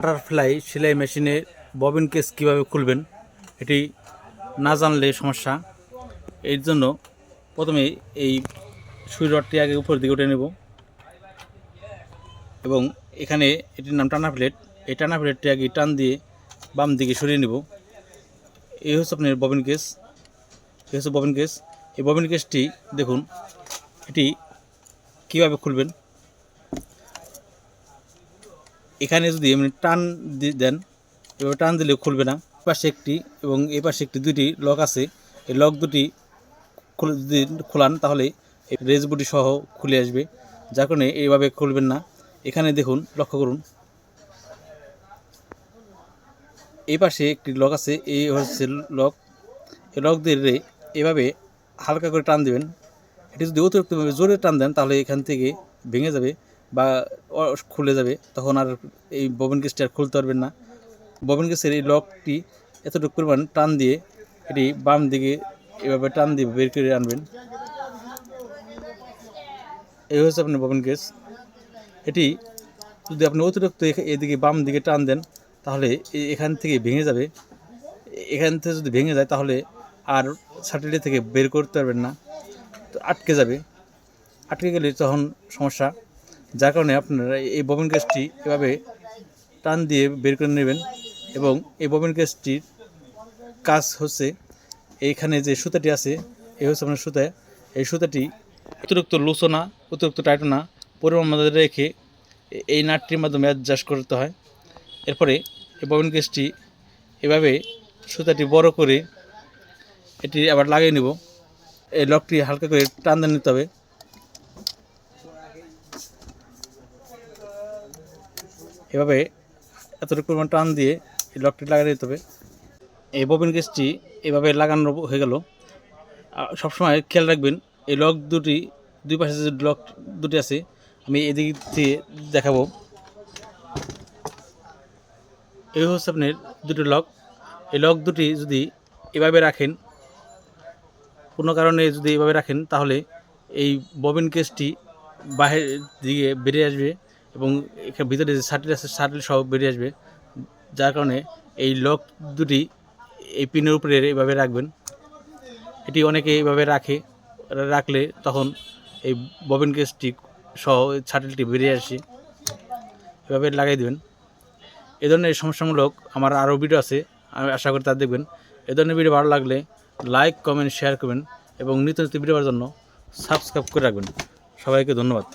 Butterfly সেলাই মেশিনে bobbin case কীভাবে খুলবেন এটি না জানলে সমস্যা। এর জন্য প্রথমে এই সুই রডটি আগে উপর দিকে উঠে নেব। এবং এখানে এটির নাম টানা প্লেট। এই টানা প্লেটটি আগে টান দিয়ে বাম দিকে সরিয়ে নেব। এই হচ্ছে আপনার ববিন কেস। এই হচ্ছে ববিন কেস। এই ববিন কেসটি দেখুন, এটি কীভাবে খুলবেন? এখানে যদি এমনি টান দেন, এভাবে টান দিলে খুলবে না। পাশে একটি এবং এই পাশে একটি দুটি লক আছে। এই লক দুটি যদি খোলান, তাহলে রেজ বুটি সহ খুলে আসবে। যার কারণে এইভাবে খুলবেন না। এখানে দেখুন, লক্ষ্য করুন। এই পাশে একটি লক আছে, এই হচ্ছে লক। এই লক দিয়ে এভাবে হালকা করে টান দেবেন। এটি যদি অতিরিক্তভাবে জোরে টান দেন, তাহলে এখান থেকে ভেঙে যাবে। বা খুলে যাবে, তখন আর এই ববিন কেসটি আর খুলতে পারবেন না। ববিন কেসের এই লকটি এতটুকু পরিমাণ টান দিয়ে এটি বাম দিকে এভাবে টান দিয়ে বের করে আনবেন। এই হচ্ছে আপনার ববিন কেস। এটি যদি আপনি অতিরিক্ত এদিকে বাম দিকে টান দেন, তাহলে এখান থেকে ভেঙে যাবে। এখান থেকে যদি ভেঙে যায়, তাহলে আর সার্টিফিকেট থেকে বের করতে পারবেন না। তো আটকে যাবে। আটকে গেলে তখন সমস্যা। যার কারণে আপনারা এই ববিন গ্যাসটি এভাবে টান দিয়ে বের করে নেবেন এবং এই ববিন গ্যাসটির কাজ হচ্ছে এইখানে যে সুতাটি আছে, এই হচ্ছে আপনার সুতা। এই সুতাটি অতিরিক্ত লুচো না, অতিরিক্ত টাইটও না, পরিমাণ মধ্যে রেখে এই নাটটির মাধ্যমে অ্যাডজাস্ট করতে হয়। এরপরে এই ববিন গ্যাসটি এভাবে সুতাটি বড় করে এটি আবার লাগিয়ে নেব। এই লকটি হালকা করে টান দিয়ে নিতে হবে। এভাবে এতটুকু পরিমাণ টান দিয়ে এই লকটি লাগাতে দিতে হবে। এই ববিন কেসটি এভাবে লাগানো হয়ে গেল। সবসময় খেয়াল রাখবেন, এই লক দুটি, দুই পাশে যে লক দুটি আছে, আমি এদিক দিয়ে দেখাবো। এই হচ্ছে আপনার দুটি লক এই লক দুটি যদি এভাবে রাখেন, কোনো কারণে যদি এভাবে রাখেন, তাহলে এই ববিন কেসটি বাহির দিকে বেরিয়ে আসবে। এবং এখানে ভিতরে যে শাটিল আছে, শাটিল সব বেরিয়ে আসবে। যার কারণে এই লক দুটি এই পিনের উপরে এইভাবে রাখবেন। এটি অনেকে এইভাবে রাখে, রাখলে তখন এই ববিন কেসটি সহ শাটিলটি বেরিয়ে আসে। এভাবে লাগাই দেবেন। এ ধরনের সমস্যামূলক আমার আরও ভিডিও আছে, আমি আশা করি তা দেখবেন। এ ধরনের ভিডিও ভালো লাগলে লাইক কমেন্ট শেয়ার করবেন এবং নিত্য নিত্য ভিডিও পাওয়ার জন্য সাবস্ক্রাইব করে রাখবেন। সবাইকে ধন্যবাদ।